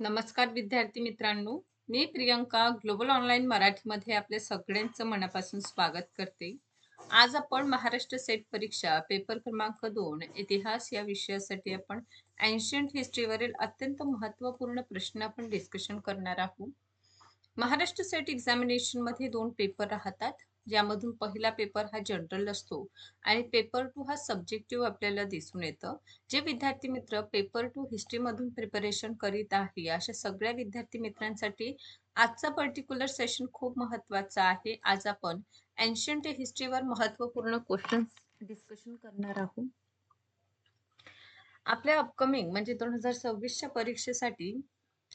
नमस्कार विद्यार्थी मित्रांनो मी प्रियंका ग्लोबल ऑनलाईन मराठीमध्ये आपल्या सगळ्यांचं मनापासून स्वागत करते. आज आपण महाराष्ट्र सेट परीक्षा पेपर क्रमांक दोन इतिहास या विषयासाठी आपण एन्शियंट हिस्ट्रीवरील अत्यंत महत्त्वपूर्ण प्रश्न आपण डिस्कशन करणार आहोत. महाराष्ट्र सेट एक्झामिनेशनमध्ये दोन पेपर राहतात. ज्यामधून पहिला पेपर हा जनरल असतो आणि पेपर टू हा सब्जेक्टिव्ह आपल्याला दिसून येतं. जे विद्यार्थी मित्र पेपर टू हिस्ट्री मधून प्रिपरेशन करीत आहे अशा सगळ्या विद्यार्थी मित्रांसाठी आजचा पर्टिक्युलर सेशन खूप महत्त्वाचा आहे. आज आपण एन्शियंट हिस्ट्रीवर महत्त्वपूर्ण क्वेश्चन डिस्कशन करणार आहोत. आपल्या अपकमिंग म्हणजे दोन हजार सव्वीसच्या परीक्षेसाठी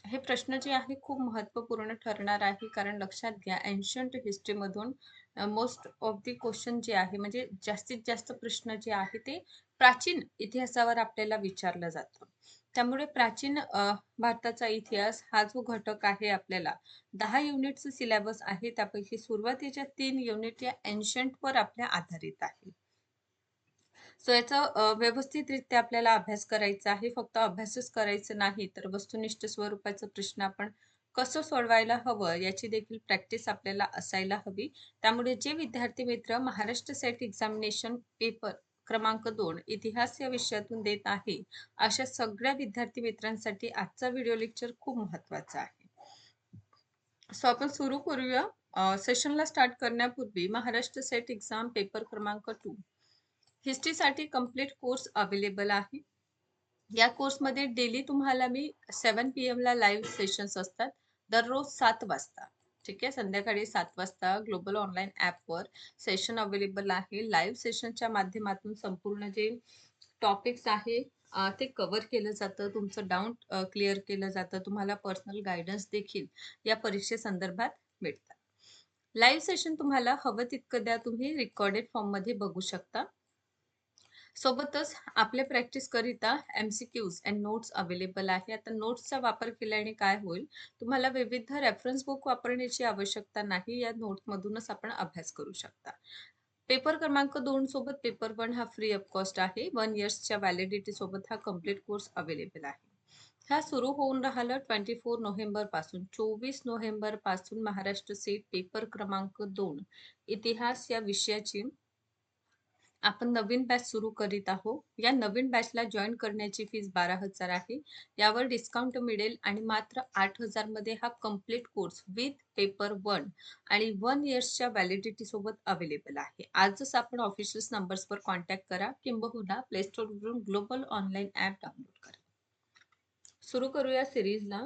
हे प्रश्न जे आहे खूप महत्त्वपूर्ण ठरणार आहे. कारण लक्षात घ्या एन्शियंट हिस्ट्रीमधून मोस्ट ऑफ दी क्वेश्चन जे आहे म्हणजे जास्तीत जास्त प्रश्न जे आहे ते प्राचीन इतिहासावर आपल्याला विचारलं जातं. त्यामुळे प्राचीन भारताचा इतिहास हा जो घटक आहे आपल्याला दहा युनिटचं सिलेबस आहे त्यापैकी सुरुवातीच्या तीन युनिट या एन्शंटवर आपल्या आधारित आहे. सो याचा व्यवस्थितरित्या आपल्याला अभ्यास करायचा आहे फक्त अभ्यासच करायचं नाही तर वस्तुनिष्ठ स्वरूपाचा प्रश्न आपण कसं सोडवायला हवं याची देखील प्रॅक्टिस आपल्याला असायला हवी. त्यामुळे जे विद्यार्थी मित्र महाराष्ट्र सेट एक्झामिनेशन पेपर क्रमांक दोन इतिहास या विषयातून देत आहे अशा सगळ्या विद्यार्थी मित्रांसाठी आजचा व्हिडिओ लेक्चर खूप महत्त्वाचा आहे. सो आपण सुरू करूया. सेशनला स्टार्ट करण्यापूर्वी महाराष्ट्र सेट एक्झाम पेपर क्रमांक टू हिस्ट्रीसाठी कंप्लीट कोर्स अवेलेबल आहे. या कोर्समध्ये डेली तुम्हाला मी सेवन पी एमला लाईव्ह सेशन्स असतात. दररोज सात वाजता. ठीक आहे? संध्याकाळी सात वाजता ग्लोबल ऑनलाईन ॲपवर सेशन अवेलेबल आहे. लाईव्ह सेशनच्या माध्यमातून संपूर्ण जे टॉपिक्स आहे ते कव्हर केलं जातं. तुमचं डाऊट क्लिअर केलं जातं. तुम्हाला पर्सनल गायडन्स देखील या परीक्षेसंदर्भात मिळतात. लाईव्ह सेशन तुम्हाला हवं तितकं द्या. तुम्ही रेकॉर्डेड फॉर्ममध्ये बघू शकता. सोबतच आपल्या प्रॅक्टिस करिता क्यूज अँड नोट्स अवेलेबल आहे. आता नोट्सचा वापर केल्याने काय होईल? तुम्हाला विविध रेफरन्स बुक वापरण्याची आवश्यकता नाही. या नोट्समधूनच आपण अभ्यास करू शकता. पेपर क्रमांक दोन सोबत पेपर वन हा फ्री ऑफ कॉस्ट आहे. वन इयर्सच्या व्हॅलिडिटी सोबत हा कंप्लीट कोर्स अवेलेबल आहे. हा सुरू होऊन राहिलं ट्वेंटी फोर नोव्हेंबरपासून. चोवीस नोव्हेंबरपासून महाराष्ट्र सेट पेपर क्रमांक दोन. इतिहास या विषयाची आपण नवीन बॅच सुरू करीत आहोत. या नवीन बॅचला जॉईन करण्याची फीस बारा हजार आहे. यावर डिस्काउंट मिळेल आणि मात्र आठ हजारमध्ये हा complete course with paper one आणि वन इयर्सच्या व्हॅलिडिटी सोबत अवेलेबल आहे. आजच आपण ऑफिशियल नंबर्सवर कॉन्टॅक्ट करा. किंबहुना प्ले स्टोरवरून ग्लोबल ऑनलाईन ॲप डाउनलोड करा. सुरू करूया सिरीजला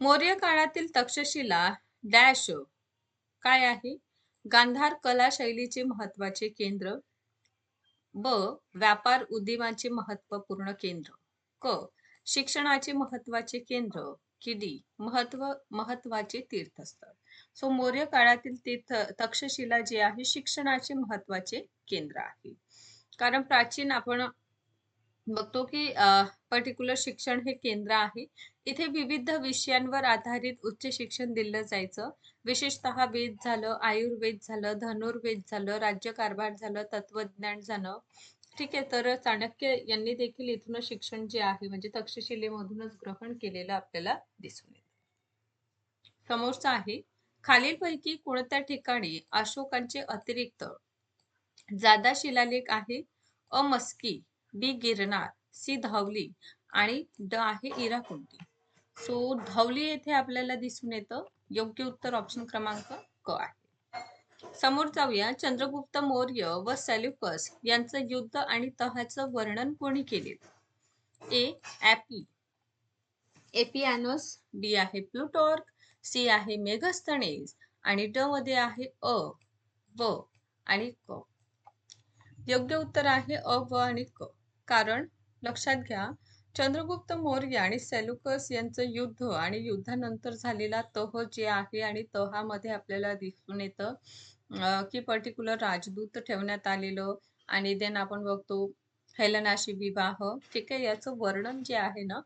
मौर्य काळातील तक्षशिला डॅश काय आहे? गांधार कला शैलीचे महत्त्वाचे केंद्र ब व्यापार उद्यमाचे महत्त्वपूर्ण केंद्र. क शिक्षणाचे महत्त्वाचे केंद्र किडी महत्त्व महत्त्वाचे तीर्थस्थळ. सो मौर्य काळातील तीर्थ तक्षशिला जे आहे शिक्षणाचे महत्त्वाचे केंद्र आहे. कारण प्राचीन आपण बघतो की पर्टिक्युलर शिक्षण हे केंद्र आहे. इथे विविध विषयांवर आधारित उच्च शिक्षण दिलं जायचं. विशेषतः वेद झालं आयुर्वेद झालं धनुर्वेद झालं राज्यकारभार झालं तत्वज्ञान झालं. ठीक आहे तर चाणक्य यांनी देखील इथून शिक्षण जे आहे म्हणजे तक्षशिलेमधूनच ग्रहण केलेलं आपल्याला दिसून येत. समोरचा आहे खालीलपैकी कोणत्या ठिकाणी अशोकांचे अतिरिक्त जादा शिलालेख आहे? अमस्की बी गिरनार सी धावली आणि ड आहे इराकुंटी सो धावली येथे आपल्याला दिसून येतं. योग्य उत्तर ऑप्शन क्रमांक क आहे. समोर जाऊया. चंद्रगुप्त मौर्य व सॅल्युकस यांचं युद्ध आणि तहाचं वर्णन कोणी केले? ए ॲपी. एपियानोस. बी आहे प्लुटॉर्क. सी आहे मेघस्थनेस आणि ड मध्ये आहे अ व आणि क. योग्य उत्तर आहे अ व आणि क. कारण लक्षात घ्या चंद्रगुप्त मौर्य आणि सेलुकस यांचं युद्ध आणि युद्धानंतर झालेला तह जे आहे आणि तहामध्ये आपल्याला दिसून येतं की पर्टिक्युलर राजदूत ठेवण्यात आलेलं आणि देन आपण बघतो हेलनाशी विवाह ठीक आहे? याचं वर्णन जे आहे ना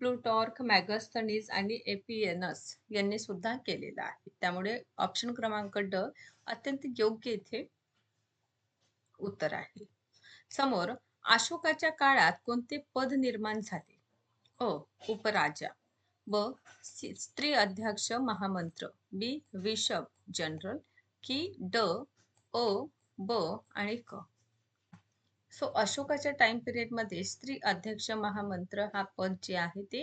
प्लुटॉर्क मॅगस्थनीज आणि एपिएनस यांनी सुद्धा केलेलं आहे. त्यामुळे ऑप्शन क्रमांक ड अत्यंत योग्य इथे उत्तर आहे. समोर अशोकाच्या काळात कोणते पद निर्माण झाले? अ. उपराजा. ब. स्त्री अध्यक्ष महामंत्र. बी. Bishop general. की. ड. अ. ब. आणि क. सो अशोकाच्या टाइम पिरियडमध्ये स्त्री अध्यक्ष महामंत्र हा पद जे आहे ते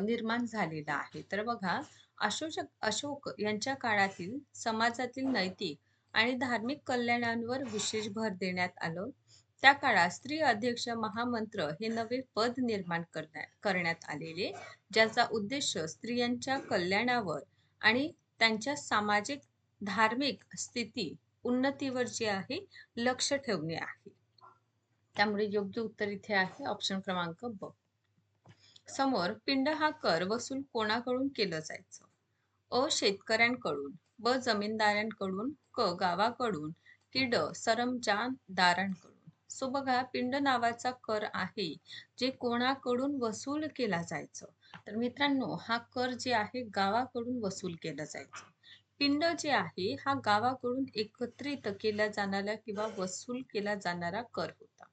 निर्माण झालेला आहे. तर बघा अशोक अशोक यांच्या काळातील समाजातील नैतिक आणि धार्मिक कल्याणांवर विशेष भर देण्यात आलं. त्या काळात स्त्री अध्यक्ष महामंत्र हे नवे पद निर्माण करण्यात आलेले ज्याचा उद्देश स्त्रियांच्या कल्याणावर आणि त्यांच्या सामाजिक धार्मिक स्थिती उन्नतीवर जे आहे लक्ष ठेवणे आहे. त्यामुळे योग्य उत्तर इथे आहे ऑप्शन क्रमांक ब. समोर पिंड हा कर वसूल कोणाकडून केलं जायचं? अ. शेतकऱ्यांकडून ब. जमीनदारांकडून क. गावाकडून की ड. सरंजामदारांकडून? सो बघा पिंड नावाचा कर आहे जे कोणाकडून वसूल केला जायचं. तर मित्रांनो हा कर जे आहे गावाकडून वसूल केला जायचं. पिंड जे आहे हा गावाकडून एकत्रित केला जाणारा किंवा वसूल केला जाणारा कर होता.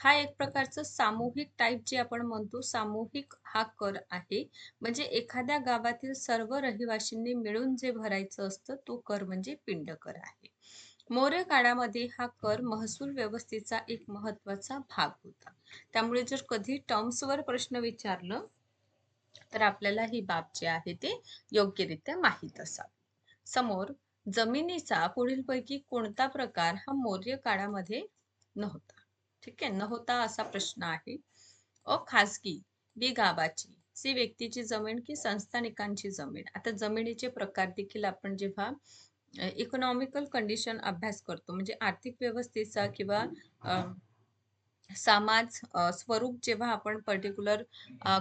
हा एक प्रकारचं सामूहिक टाईप जे आपण म्हणतो सामूहिक हा कर आहे. म्हणजे एखाद्या गावातील सर्व रहिवाशींनी मिळून जे भरायचं असतं तो कर म्हणजे पिंड कर आहे. मौर्य काळामध्ये हा कर महसूल व्यवस्थेचा एक महत्त्वाचा भाग होता. त्यामुळे जर कधी टर्म्सवर प्रश्न विचारलं तर आपल्याला ही बाब जी आहे ते योग्यरित्या माहीत असावी. समोर जमिनीचा पुढीलपैकी कोणता प्रकार हा मौर्य काळामध्ये नव्हता. ठीक आहे नव्हता असा प्रश्न आहे. अ खासगी बी गावाची सी व्यक्तीची जमीन की संस्थानिकांची जमीन. आता जमिनीचे प्रकार देखील आपण जेव्हा इकॉनॉमिकल कंडिशन अभ्यास करतो. म्हणजे आर्थिक व्यवस्थेचा किंवा समाज स्वरूप जेव्हा आपण पर्टिक्युलर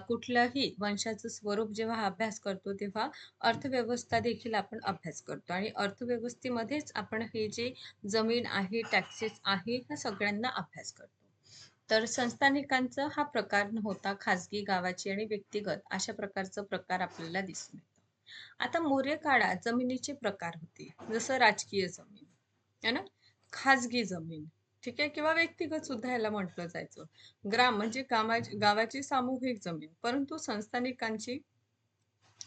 कुठल्याही वंशाचं स्वरूप जेव्हा अभ्यास करतो तेव्हा अर्थव्यवस्था देखील आपण अभ्यास करतो. आणि अर्थव्यवस्थेमध्येच आपण हे जे जमीन आहे टॅक्सेस आहे ह्या सगळ्यांना अभ्यास करतो. तर संस्थानिकांचा हा प्रकार नव्हता खाजगी गावाची आणि व्यक्तिगत अशा प्रकारचा प्रकार आपल्याला दिसून येतो. आता मौर्य काळात जमिनीचे प्रकार होते. जसं राजकीय जमीन है ना? खाजगी जमीन ठीक आहे? किंवा व्यक्तिगत सुद्धा याला म्हटलं जायचं. ग्राम म्हणजे गावाची गावाची सामूहिक जमीन परंतु संस्थानिकांची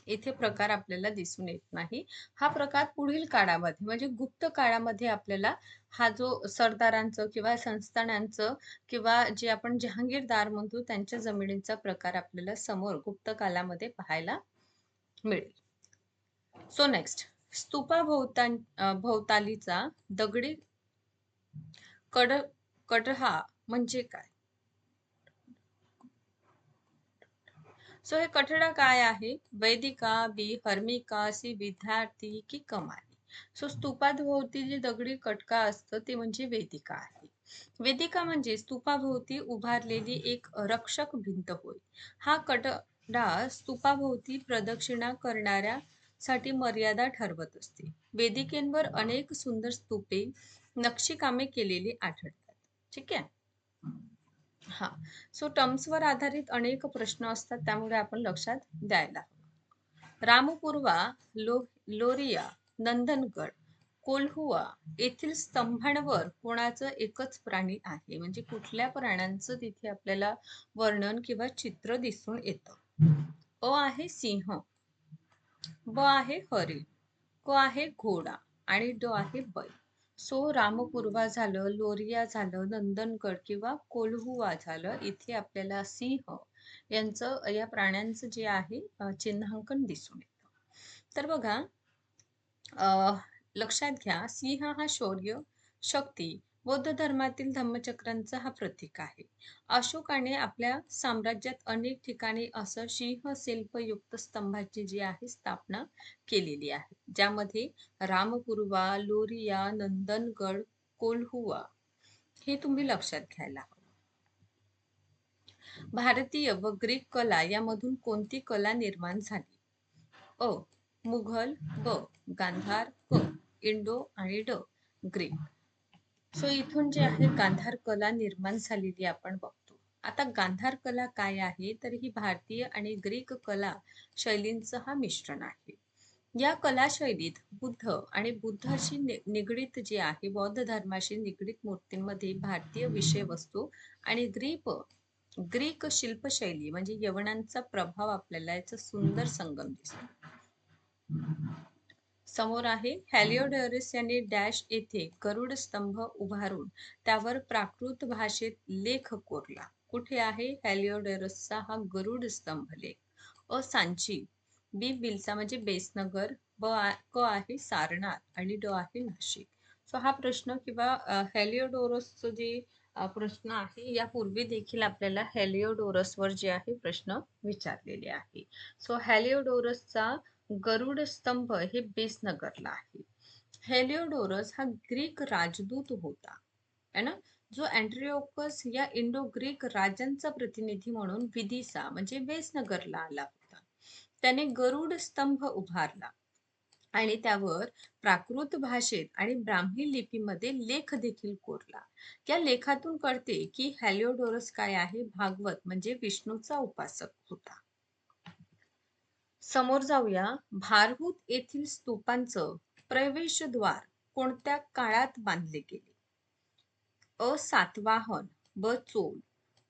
इथे प्रकार आपल्याला दिसून येत नाही. हा प्रकार पुढील काळामध्ये म्हणजे गुप्त काळामध्ये आपल्याला हा जो सरदारांचं किंवा संस्थानांचं किंवा जे आपण जहांगीरदार म्हणतो त्यांच्या जमिनींचा प्रकार आपल्याला समोर गुप्त काळामध्ये पाहायला मिळेल. सो नेक्स्ट स्तूपा भोवता भोवतालीचा दगडी कड कटहा म्हणजे काय? सो हे कठडा काय आहे? वैदिका बी हर्मिका सी विद्यार्थी की कमानी सो स्तूपाभोवती जी दगडी कटका असतं ते म्हणजे वेदिका आहे. वेदिका म्हणजे स्तूपाभोवती उभारलेली एक रक्षक भिंत होय. हा कटडा स्तूपाभोवती प्रदक्षिणा करणाऱ्या साठी मर्यादा ठरवत असते. वेदिकेंवर अनेक सुंदर स्तूपे नक्षीकामे केलेली आढळतात. ठीक आहे? हा. सो टर्म्सवर आधारित अनेक प्रश्न असतात त्यामुळे आपण लक्षात द्यायला रामपूर्वा लो लोरिया नंदनगड कोल्हुआ येथील स्तंभांवर कोणाचं एकच प्राणी आहे? म्हणजे कुठल्या प्राण्यांचं तिथे आपल्याला वर्णन किंवा चित्र दिसून येतं? अ आहे सिंह. ब आहे हरी. क आहे घोडा आणि ड आहे बैल सो रामपूर्वा झालं लोरिया झालं नंदनगड किंवा कोल्हुवा झालं इथे आपल्याला सिंह यांचं या प्राण्यांचं जे आहे चिन्हांकन दिसून येतं. तर बघा लक्षात घ्या सिंह हा शौर्य शक्ती बौद्ध धर्मातील धम्मचक्रांचा हा प्रतीक आहे. अशोकाने आपल्या साम्राज्यात अनेक ठिकाणी असं सिंह शिल्पयुक्त स्तंभाची जी आहे स्थापना केलेली आहे. ज्यामध्ये रामपुरवा लोरिया नंदनगड कोल्हुवा हे तुम्ही लक्षात घ्यायला हवं. भारतीय व ग्रीक कला यामधून कोणती कला निर्माण झाली? अ. मुघल ब. गांधार क. इंडो आणि ड. ग्रीक. सो इथून जे आहे गांधार कला निर्माण झालेली आपण बघतो. आता गांधार कला काय आहे? तर ही भारतीय आणि ग्रीक कला शैलींचं हा मिश्रण आहे. या कला शैलीत बुद्ध आणि बुद्धाशी निगडीत जे आहे बौद्ध धर्माशी निगडीत मूर्तींमध्ये भारतीय विषय वस्तू आणि ग्रीप ग्रीक शिल्पशैली म्हणजे यवनांचा प्रभाव आपल्याला याचा सुंदर संगम दिसतो. समोर आहे. हॅलिओडोरस यांनी डॅश येथे गरुड स्तंभ उभारून त्यावर प्राकृत भाषेत लेख कोरला. कुठे आहे? हॅलिओडोरसचा हा गरुड स्तंभ लेख. अ सांची. बी बिलसा म्हणजे बेसनगर. ब क आहे सारनाथ आणि ड आहे नाशिक. सो हा प्रश्न किंवा हॅलिओडोरसचं जे प्रश्न आहे यापूर्वी देखील आपल्याला हॅलिओडोरसवर जे आहे प्रश्न विचारलेले आहे. सो हॅलिओडोरसचा गरुड स्तंभ हे बेसनगरला आहे. हेलिओडोरस हा ग्रीक राजदूत होता. है ना? जो अँट्रिओकस या इंडो ग्रीक राजांचा प्रतिनिधी म्हणून विदिसा म्हणजे बेसनगरला आला होता. त्याने गरुड स्तंभ उभारला आणि त्यावर प्राकृत भाषेत आणि ब्राह्मी लिपीमध्ये लेख देखील कोरला. या लेखातून कळते की हॅलिओडोरस काय आहे? भागवत म्हणजे विष्णूचा उपासक होता. समोर जाऊया. भारहूत येथील स्तूपांचं प्रवेशद्वार कोणत्या काळात बांधले गेले? अ सातवाहन ब चोल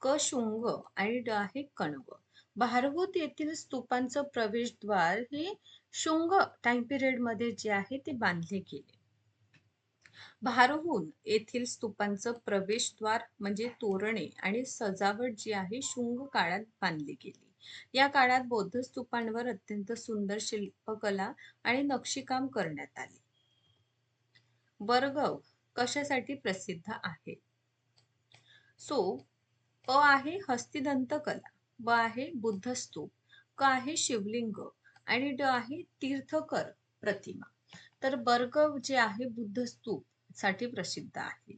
क शुंग आणि ड आहे कणव. भारहूत येथील स्तूपांचं प्रवेशद्वार हे शुंग टाइम पिरियडमध्ये जे आहे ते बांधले गेले. भारहून येथील स्तूपांचं प्रवेशद्वार म्हणजे तोरणे आणि सजावट जी आहे शुंग काळात बांधली गेली. या काळात बौद्ध स्तूपांवर अत्यंत सुंदर शिल्पकला आणि नक्षीकाम करण्यात आले. बरगव कशासाठी प्रसिद्ध आहे? सो अ आहे हस्तिदंत कला ब आहे बुद्ध स्तूप क आहे शिवलिंग आणि ड आहे तीर्थकर प्रतिमा. तर बर्गव जे आहे बुद्ध स्तूपसाठी प्रसिद्ध आहे.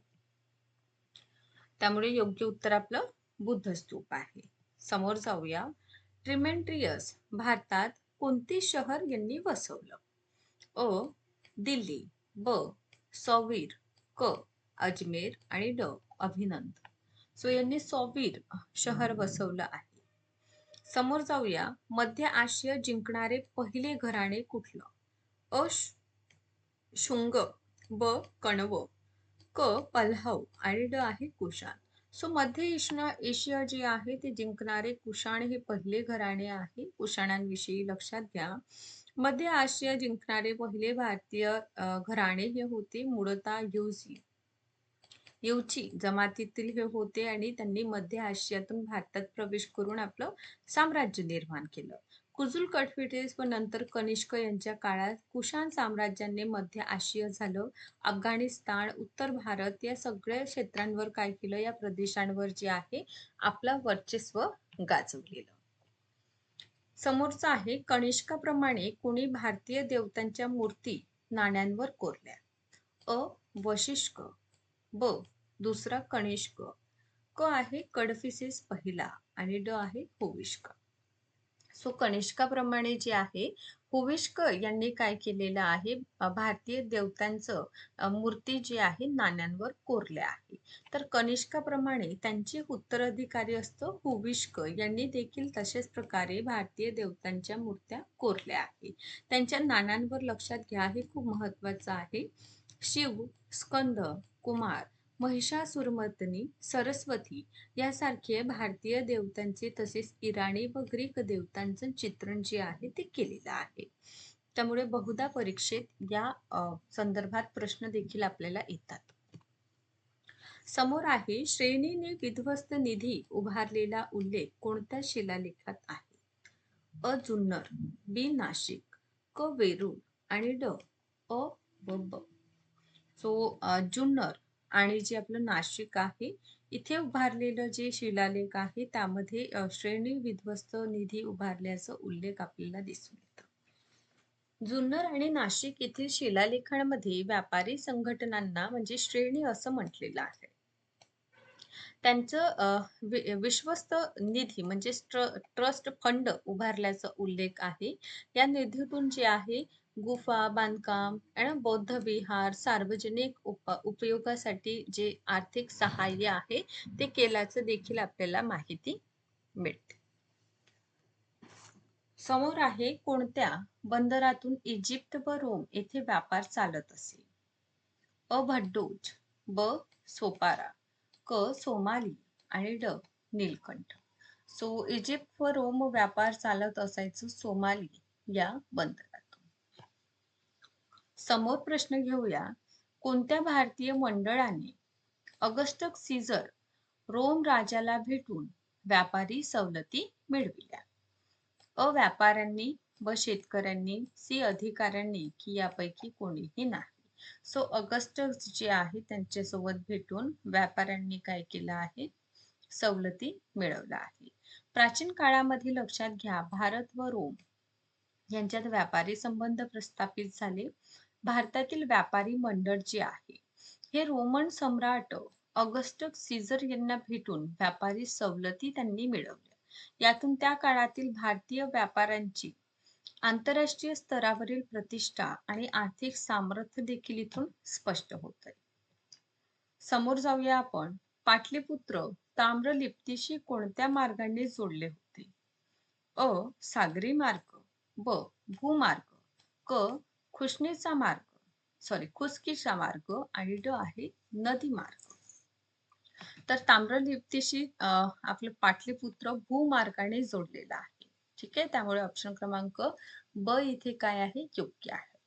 त्यामुळे योग्य उत्तर आपलं बुद्ध स्तूप आहे. समोर जाऊया. ट्रिमेंट्रियस भारतात कोणते शहर यांनी वसवलं? अ दिल्ली ब सौवीर क अजमेर आणि ड अभिनंद. सो यांनी सौवीर शहर वसवलं आहे. समोर जाऊया मध्य आशिया जिंकणारे पहिले घराणे कुठलं? अ शुंग ब कणव क पल्हव आणि ड आहे कुशाल सो मध्य एशिया एशिया जे आहे ते जिंकणारे कुशाण हे पहिले घराणे आहे. कुशाणांविषयी लक्षात घ्या. मध्य आशिया जिंकणारे पहिले भारतीय घराणे हे होते मूळता युजी युची जमातीतील हे होते आणि त्यांनी मध्य आशियातून भारतात प्रवेश करून आपलं साम्राज्य निर्माण केलं. कुजुल कटफिटेस व नंतर कनिष्क यांच्या काळात कुशाण साम्राज्याने मध्य आशिया झालं. अफगाणिस्तान उत्तर भारत या सगळ्या क्षेत्रांवर काय केलं? या प्रदेशांवर जे आहे आपलं वर्चस्व गाजवलेलं. समोरचं आहे कनिष्काप्रमाणे कुणी भारतीय देवतांच्या मूर्ती नाण्यांवर कोरल्या. अ वशिष्क ब दुसरा कनिष्क. क आहे कडफिसिस पहिला आणि ड आहे होविष्क सो कनिष्काप्रमाणे जे आहे हुविष्क यांनी काय केलेलं आहे? भारतीय देवतांचं मूर्ती जी आहे नाण्यांवर कोरल्या आहे. तर कनिष्काप्रमाणे त्यांचे उत्तराधिकारी असतो हुविष्क यांनी देखील तशाच प्रकारे भारतीय देवतांच्या मूर्त्या कोरल्या आहे. त्यांच्या नाण्यांवर लक्षात घ्या. हे खूप महत्वाचं आहे. शिव स्कंद कुमार महिषासुरमर्दिनी सरस्वती यासारखे भारतीय देवतांचे तसेच इराणी व ग्रीक देवतांचं चित्रण जे आहे ते केलेलं आहे. त्यामुळे बहुधा परीक्षेत या संदर्भात प्रश्न देखील आपल्याला येतात. समोर आहे श्रेणीने विध्वस्त निधी उभारलेला उल्लेख कोणत्या शिलालेखात आहे? अ. जुन्नर बी. नाशिक क. वेरूळ आणि ड. अ. ब. सो जुन्नर आणि जे आपलं नाशिक आहे इथे उभारलेलं जे शिलालेख आहे त्यामध्ये श्रेणी विध्वस्त निधी उभारल्याचा उल्लेख आपल्याला दिसून येतो. जुन्नर आणि नाशिक येथील शिलालेखांमध्ये व्यापारी संघटनांना म्हणजे श्रेणी असं म्हटलेलं आहे. त्यांचं विश्वस्त निधी म्हणजे ट्रस्ट फंड उभारल्याचा उल्लेख आहे. या निधीतून जे आहे गुफा बांधकाम आणि बौद्ध विहार सार्वजनिक उप उपयोगासाठी जे आर्थिक सहाय्य आहे ते केल्याचं देखील आपल्याला माहिती मिळते. समोर आहे कोणत्या? बंदरातून इजिप्त व रोम येथे व्यापार चालत असे. अ भड्डोज ब सोपारा क सोमाली आणि ड नीलकंठ. सो इजिप्त व रोम व्यापार चालत असायचं सोमाली या बंदरात. समोर प्रश्न घेऊया कोणत्या भारतीय मंडळाने अगस्टक सीझर रोम राजाला भेटून व्यापारी सवलती मिळविल्या? अ व्यापाऱ्यांनी व शेतकऱ्यांनी सी अधिकाऱ्यांनी की यापैकी कोणीही नाही. सो ऑगस्टस जे आहे त्यांच्यासोबत भेटून व्यापाऱ्यांनी काय केलं आहे? सवलती मिळवल्या आहे. प्राचीन काळामध्ये लक्षात घ्या भारत व रोम यांच्यात व्यापारी संबंध प्रस्थापित झाले. भारतातील व्यापारी मंडळ जे आहे हे रोमन सम्राट ऑगस्टस सीझर यांना भेटून व्यापारी सवलती त्यांनी मिळवल्या. यातून त्या काळातील भारतीय व्यापाऱ्यांची आंतरराष्ट्रीय स्तरावरील प्रतिष्ठा आणि आर्थिक सामर्थ्य देखील इथून स्पष्ट होत आहे समोर जाऊया आपण. पाटलीपुत्र ताम्रलिप्तीशी कोणत्या मार्गाने जोडले होते? अ. सागरी मार्ग ब. भूमार्ग क. खुशणीचा मार्ग. सॉरी खुसकीचा मार्ग आणि ड आहे नदी मार्ग. तर ताम्रलिप्तीशी आपलं पाटलीपुत्र भूमार्गाने जोडलेला आहे. ठीक आहे? त्यामुळे ऑप्शन क्रमांक ब इथे काय आहे? योग्य आहे.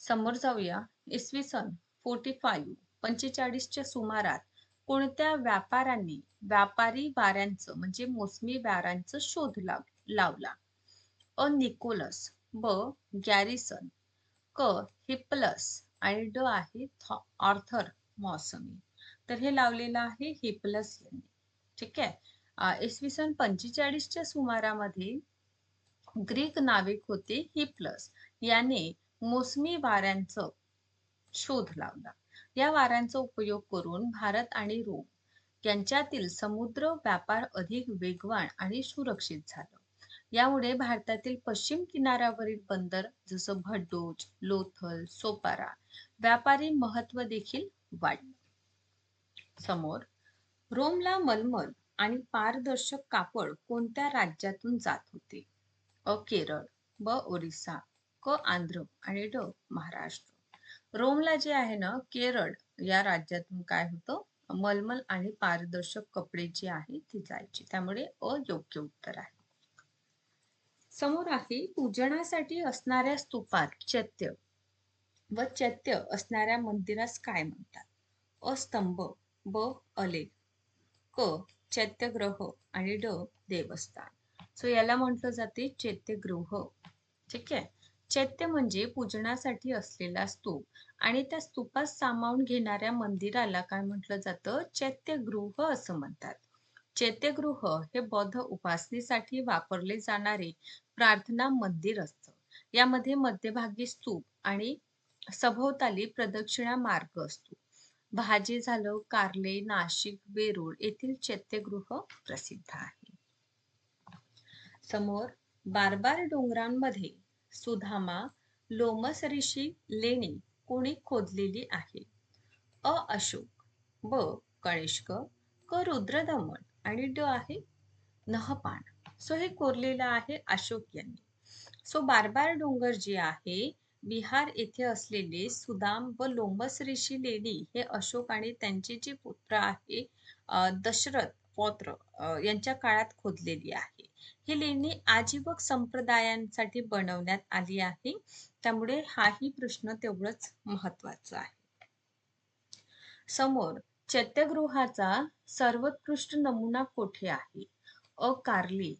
समोर जाऊया. इसवी सन फोर्टी फाईव्ह पंचेचाळीसच्या सुमारात कोणत्या व्यापाऱ्यांनी व्यापारी वाऱ्यांचं म्हणजे मोसमी वाऱ्यांचं शोध लाव लावला? अ निकोलस ब गॅरिसन क हिपलस आणि ड आहे ऑर्थर मॉसमी. तर हे लावलेलं आहे हिपलस यांनी. ठीक आहे? इसवी सन पंचेचाळीसच्या सुमारामध्ये ग्रीक नाविक होते हिपलस. याने मोसमी वाऱ्यांचं शोध लावला. या वाऱ्यांचा उपयोग करून भारत आणि रोम यांच्यातील समुद्र व्यापार अधिक वेगवान आणि सुरक्षित झालं. यामुळे भारतातील पश्चिम किनाऱ्यावरील बंदर जसं भड्डोज लोथल सोपारा व्यापारी महत्त्व देखील वाढलं समोर रोमला मलमल आणि पारदर्शक कापड कोणत्या राज्यातून जात होते? अ केरळ ब ओरिसा क आंध्र आणि ड महाराष्ट्र. रोमला जे आहे ना केरळ या राज्यातून काय होतं? मलमल आणि पारदर्शक कपडे जे आहे ती जायची. त्यामुळे अयोग्य उत्तर आहे. समोर आहे पूजनासाठी असणाऱ्या स्तूपात चैत्य व चैत्य असणाऱ्या मंदिरास काय म्हणतात? अस्तंभ ब अलेख. क चैत्यग्रह आणि ड देवस्थान. सो याला म्हटलं जाते चैत्यगृह ठीक आहे? चैत्य म्हणजे पूजनासाठी असलेला स्तूप आणि त्या स्तूपात सामावून घेणाऱ्या मंदिराला काय म्हटलं जातं? चैत्यगृह असं म्हणतात. चैत्यगृह हे बौद्ध उपासनेसाठी वापरले जाणारे प्रार्थना मंदिर असतं. यामध्ये मध्यभागी स्तूप आणि सभोवताली प्रदक्षिणा मार्ग असतो. भाजी झालं कारले नाशिक वेरूळ येथील चैत्यगृह प्रसिद्ध आहे. समोर बारबार डोंगरांमध्ये सुधामा लोमस ऋषी लेणी कोणी खोदलेली आहे. अ अशोक ब कनिष्क क रुद्रदमन आणि ड आहे नहपान. सो हे कोरलेलं आहे अशोक यांनी. सो बारबार डोंगर जे आहे बिहार येथे असलेले सुदाम व लोंबस ऋषी लेणी हे अशोक आणि त्यांचे जे पुत्र आहे दशरथ पौत्र यांच्या काळात खोदलेली आहे. ही लेणी आजीवक संप्रदायांसाठी बनवण्यात आली आहे. त्यामुळे हाही प्रश्न तेवढंच महत्त्वाचा आहे. समोर चैत्यगृहाचा सर्वोत्कृष्ट नमुना कोठे आहे? अ कार्ली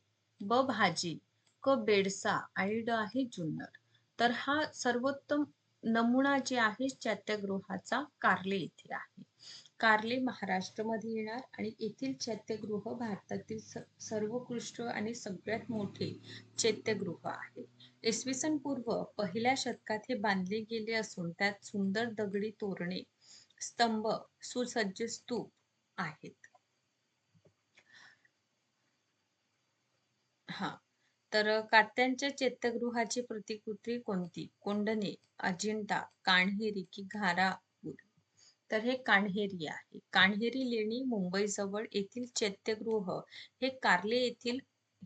ब भाजी क बेडसा आणि ड आहे जुन्नर. तर हा सर्वोत्तम नमुना जे आहे चैत्यगृहाचा कार्ले येथे आहे. कार्ले महाराष्ट्रामध्ये येणार आणि येथील चैत्यगृह भारतातील सर्वोत्कृष्ट आणि सगळ्यात मोठे चैत्यगृह आहे. इसवी सन पूर्व पहिल्या शतकात हे बांधले गेले असून त्यात सुंदर दगडी तोरणे स्तंभ सुसज्ज स्तूप आहेत हा तर कात्यांच्या चैत्यगृहाची प्रतिकृती कोणती? कोंडणे अजिंठा कान्हेरी की घारापूर? तर हे कान्हेरी आहे. कान्हेरी लेणी मुंबई जवळ येथील चैत्यगृह हे कार्ले येथील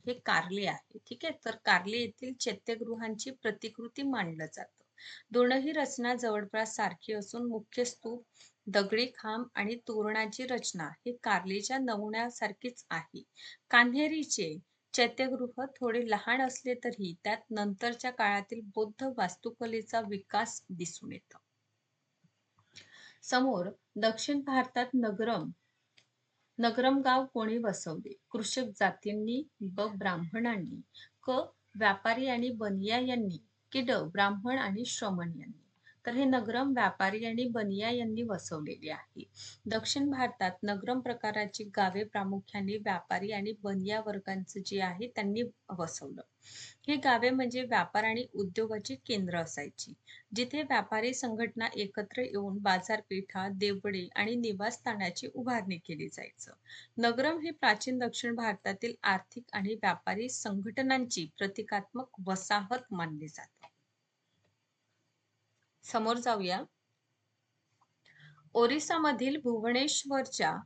हे कार्ले आहे. ठीक आहे? तर कार्ले येथील चैत्यगृहांची प्रतिकृती मानलं जातं. दोनही रचना जवळपास सारखी असून मुख्य स्तूप दगडी खांब आणि तोरणाची रचना हे कार्लेच्या नमुन्यासारखीच आहे. कान्हेरीचे चैत्यगृह थोडे लहान असले तरी त्यात नंतरच्या काळातील बौद्ध वास्तुकलेचा विकास दिसून येतो. समोर दक्षिण भारतात नगरम नगरम गाव कोणी वसवले? कृषक जातींनी ब ब्राह्मणांनी क व्यापारी आणि बनिया यांनी की ड ब्राह्मण आणि श्रमण यांनी? तर हे नगरम व्यापारी आणि बनिया यांनी वसवलेले आहे. दक्षिण भारतात नगरम प्रकाराची गावे प्रामुख्याने व्यापारी आणि बनिया वर्गांचं जे आहे त्यांनी वसवलं. हे गावे म्हणजे व्यापार आणि उद्योगाची केंद्र असायची. जिथे व्यापारी संघटना एकत्र येऊन बाजारपेठा देवडे आणि निवासस्थानाची उभारणी केली जायचं. नगरम हे प्राचीन दक्षिण भारतातील आर्थिक आणि व्यापारी संघटनांची प्रतिकात्मक वसाहत मानली जाते. समोर जाऊया. ओरिसामधील भुवनेश्वरच्या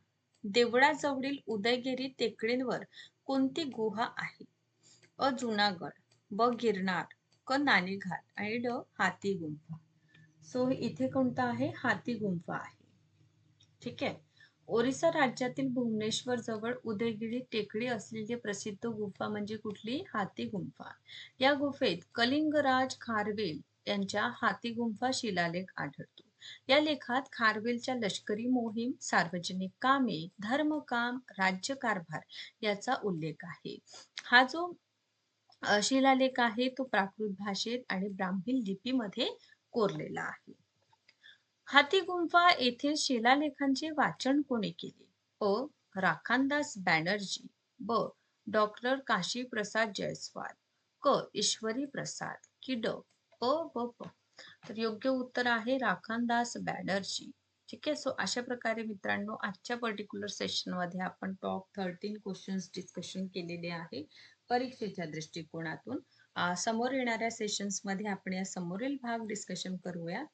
देवळाजवळील उदयगिरी टेकडींवर कोणती गुहा आहे? अ. जुनागड ब. गिरनार क. नाणेघाट आणि ड. हाती गुंफा सो इथे कोणता आहे? हाती गुंफा आहे. ठीक आहे? ओरिसा राज्यातील भुवनेश्वर जवळ उदयगिरी टेकडी असलेली प्रसिद्ध गुफा म्हणजे कुठली? हाती गुंफा या गुफेत कलिंगराज खारवेल यांच्या हाती गुंफा शिलालेख आढळतो. या लेखात खारवेलच्या लष्करी मोहीम सार्वजनिक कामे धर्मकाम राज्यकारभार याचा उल्लेख आहे. हा जो शिलालेख आहे तो प्राकृत भाषेत आणि ब्राह्मी लिपीमध्ये कोरलेला आहे. हाती गुंफा येथील शिलालेखांचे वाचन कोणी केले? अ. राखानदास बॅनर्जी ब. डॉक्टर काशी प्रसाद जयस्वाल क. ईश्वरी प्रसाद कि ड. अ व प. तर योग्य उत्तर आहे राखणदास बॅनर्जी ठीक आहे? सो अशा प्रकारे मित्रांनो आजच्या पर्टिक्युलर सेशनमध्ये आपण टॉप थर्टीन क्वेश्चन्स डिस्कशन केलेले आहे परीक्षेच्या दृष्टिकोनातून. समोर येणाऱ्या सेशन्समध्ये आपण या समोरील भाग डिस्कशन करूया.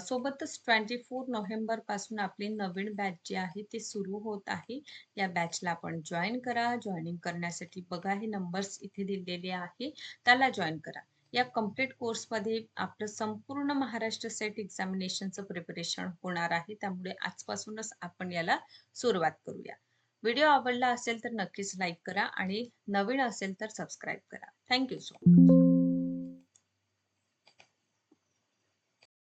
सोबतच ट्वेंटी फोर नोव्हेंबरपासून आपली नवीन बॅच जी आहे ती सुरू होत आहे. या बॅचला आपण जॉईन करा. जॉईनिंग करण्यासाठी बघा हे नंबर्स इथे दिलेले आहे. त्याला जॉईन करा. या कंप्लीट कोर्समध्ये आपलं संपूर्ण महाराष्ट्र सेट एक्झामिनेशनचं प्रिपरेशन होणार आहे. त्यामुळे आजपासूनच आपण याला सुरुवात करूया. व्हिडिओ आवडला असेल तर नक्कीच लाईक करा आणि नवीन असेल तर सबस्क्राईब करा. Thank you so much